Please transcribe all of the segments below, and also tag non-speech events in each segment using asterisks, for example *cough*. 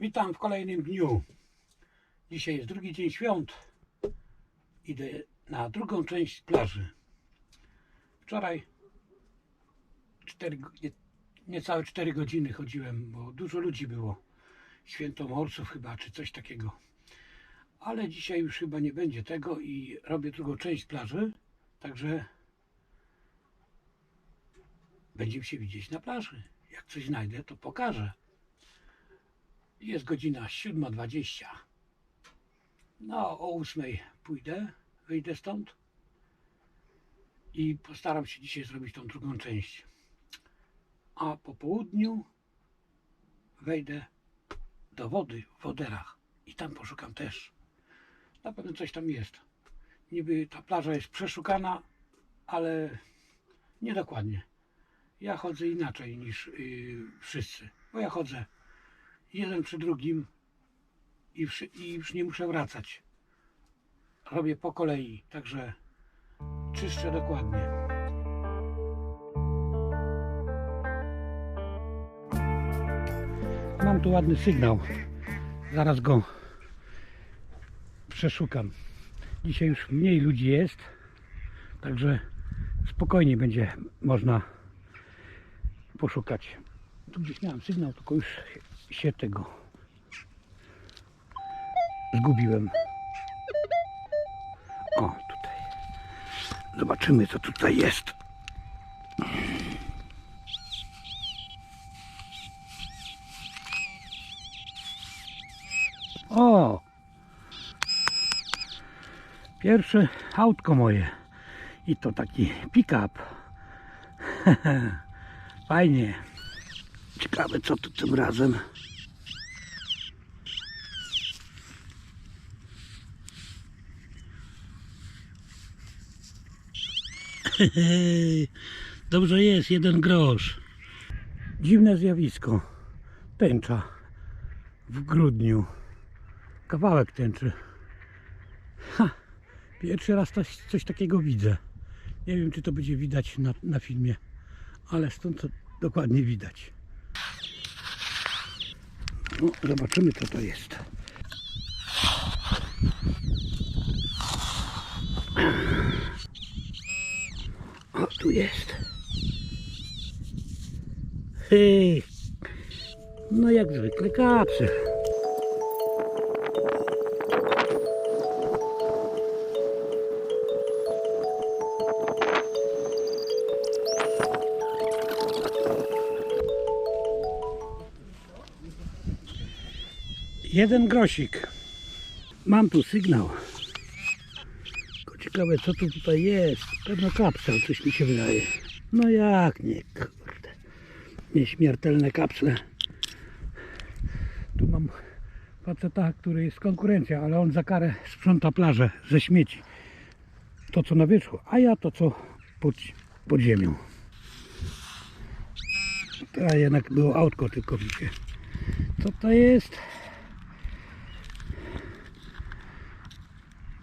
Witam w kolejnym dniu. Dzisiaj jest drugi dzień świąt. Idę na drugą część plaży. Wczoraj 4, nie, niecałe 4 godziny chodziłem, bo dużo ludzi było. Świętomorców chyba, czy coś takiego. Ale dzisiaj już chyba nie będzie tego i robię drugą część plaży. Także będziemy się widzieć na plaży. Jak coś znajdę, to pokażę. Jest godzina 7.20. No, o 8 pójdę, wyjdę stąd i postaram się dzisiaj zrobić tą drugą część. A po południu wejdę do wody w woderach i tam poszukam też. Na pewno coś tam jest. Niby ta plaża jest przeszukana, ale niedokładnie. Ja chodzę inaczej niż yy, wszyscy, bo ja chodzę jeden przy drugim i, wszy- i już nie muszę wracać. Robię po kolei, także czyszczę dokładnie. Mam tu ładny sygnał. Zaraz go przeszukam. Dzisiaj już mniej ludzi jest, także spokojnie będzie można poszukać. Tu gdzieś miałem sygnał, tylko już się tego zgubiłem. O, tutaj. Zobaczymy, co tutaj jest. O! Pierwsze autko moje. I to taki pick-up. *laughs* Fajnie. Ciekawe co tu tym razem. *laughs* Dobrze jest, jeden grosz. Dziwne zjawisko. Tęcza w grudniu. Kawałek tęczy. Ha, pierwszy raz coś, coś takiego widzę. Nie wiem, czy to będzie widać na, na filmie, ale stąd to dokładnie widać. No, zobaczymy, co to jest. O, tu jest. Hej. No jak zwykle kapsel. Jeden grosik. Mam tu sygnał. Tylko ciekawe co tu tutaj jest. Pewno kapsel, coś mi się wydaje. No jak nie, kurde. Nieśmiertelne kapsle. Tu mam faceta, który jest konkurencja, ale on za karę sprząta plażę ze śmieci. To co na wierzchu, a ja to co pod, pod ziemią. Teraz jednak było autko tylko się. Co to jest?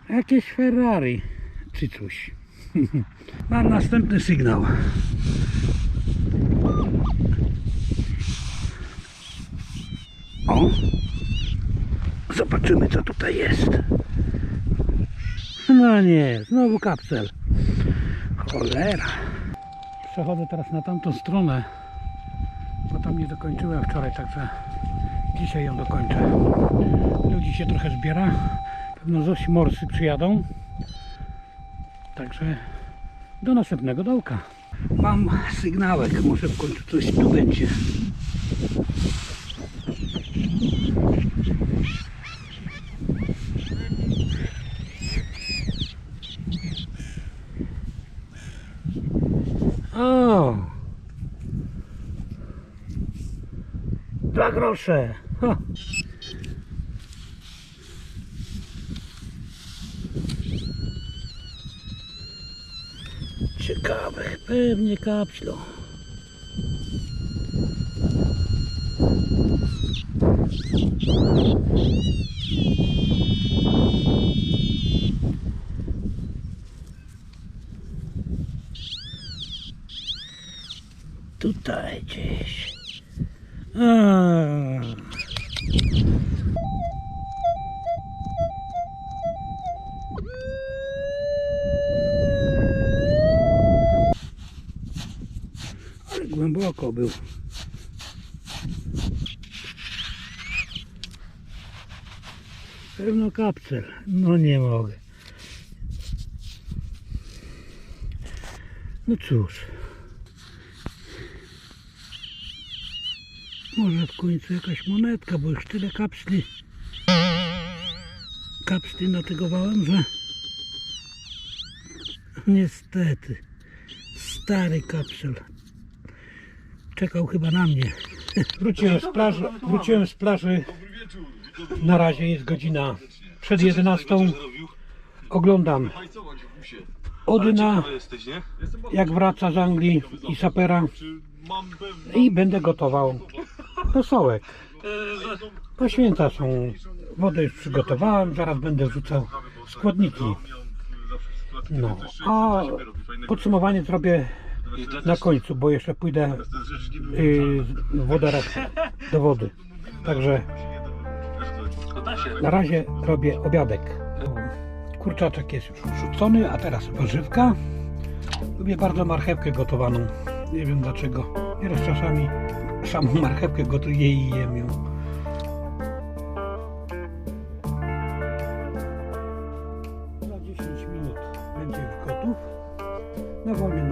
Jakieś Ferrari czy coś. *laughs* Mam następny sygnał. O! Zobaczymy co tutaj jest. No nie, znowu kapsel. Cholera. Przechodzę teraz na tamtą stronę, bo tam nie dokończyłem wczoraj, także dzisiaj ją dokończę. Ludzi się trochę zbiera. Pewno zoś morsy przyjadą. Także do następnego dołka. Mam sygnałek, może w końcu coś tu będzie. O! Dwa grosze. Ha. Ciekawe, pewnie kapślo. Tutaj gdzieś. A. głęboko był. Pewno kapsel. No nie mogę. No cóż. Może w końcu jakaś monetka, bo już tyle kapsli kapsli natygowałem, że niestety stary kapsel czekał chyba na mnie. *laughs* Wróciłem z plaży, wróciłem z plaży. Na razie jest godzina przed 11. Oglądam Odyna, jak wraca z Anglii i sapera i będę gotował rosołek. To święta są. Wodę już przygotowałem, zaraz będę wrzucał składniki. No, a podsumowanie zrobię na końcu, bo jeszcze pójdę wodę raz do wody. Także na razie robię obiadek. Kurczaczek jest już wrzucony, a teraz warzywka. Lubię bardzo marchewkę gotowaną. Nie wiem dlaczego. Nieraz czasami samą marchewkę gotuję i jem ją. Za 10 minut będzie już gotów. Na wolnym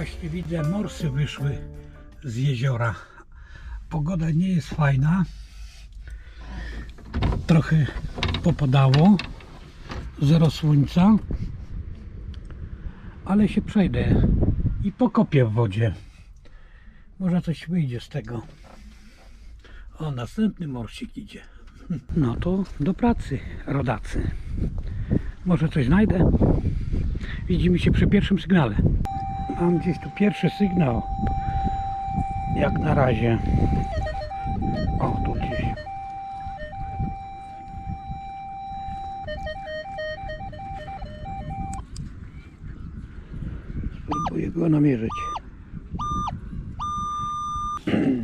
Właśnie widzę, morsy wyszły z jeziora. Pogoda nie jest fajna. Trochę popadało. Zero słońca. Ale się przejdę i pokopię w wodzie. Może coś wyjdzie z tego. O, następny morsik idzie. No to do pracy, rodacy. Może coś znajdę? Widzimy się przy pierwszym sygnale. Mam gdzieś tu pierwszy sygnał. Jak na razie. O, tu gdzieś. Spróbuję go namierzyć. *clears throat*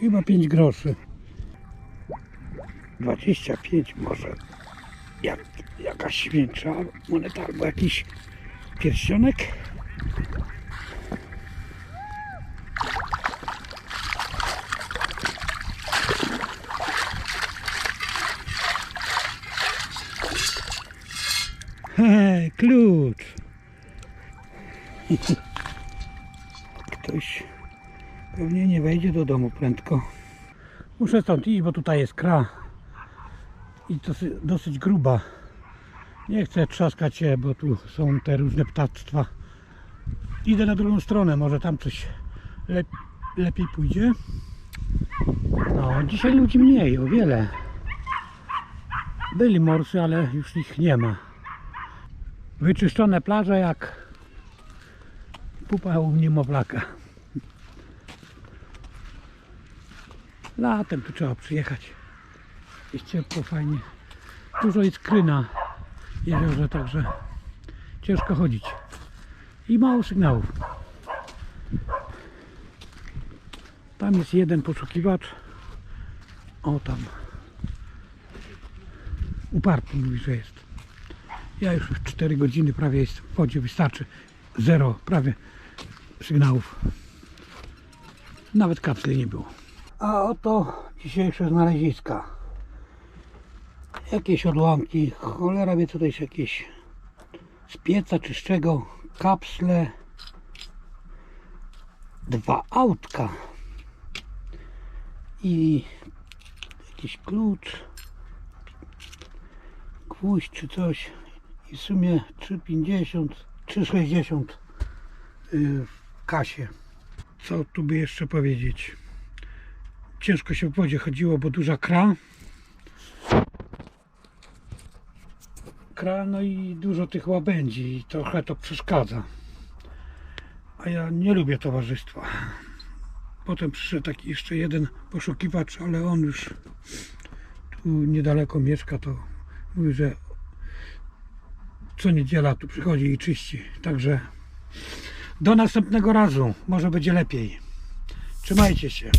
Chyba 5 groszy. 25 może. Jak, jakaś większa moneta albo jakiś pierścionek. He, klucz. Ktoś pewnie nie wejdzie do domu prędko. Muszę stąd iść, bo tutaj jest kra i dosyć, dosyć gruba. Nie chcę trzaskać się, bo tu są te różne ptactwa. Idę na drugą stronę, może tam coś lep, lepiej pójdzie. No, dzisiaj ludzi mniej, o wiele. Byli morsy, ale już ich nie ma. Wyczyszczone plaże jak pupa u niemowlaka. Latem tu trzeba przyjechać. Jest ciepło, fajnie. Dużo jest kry na jeziorze, także ciężko chodzić. I mało sygnałów. Tam jest jeden poszukiwacz. O tam. Uparty mówi, że jest. Ja już 4 godziny prawie jest w wodzie, wystarczy. Zero, prawie sygnałów. Nawet kapsli nie było. A oto dzisiejsze znaleziska. Jakieś odłamki, cholera wie co to jest jakieś z pieca czy z czego, kapsle, dwa autka i jakiś klucz, gwóźdź czy coś i w sumie 3,50, 3,60 y, w kasie. Co tu by jeszcze powiedzieć? Ciężko się w wodzie chodziło, bo duża kra. Kra, no i dużo tych łabędzi i trochę to przeszkadza. A ja nie lubię towarzystwa. Potem przyszedł taki jeszcze jeden poszukiwacz, ale on już tu niedaleko mieszka, to mówi, że co niedziela tu przychodzi i czyści. Także do następnego razu. Może będzie lepiej. Trzymajcie się.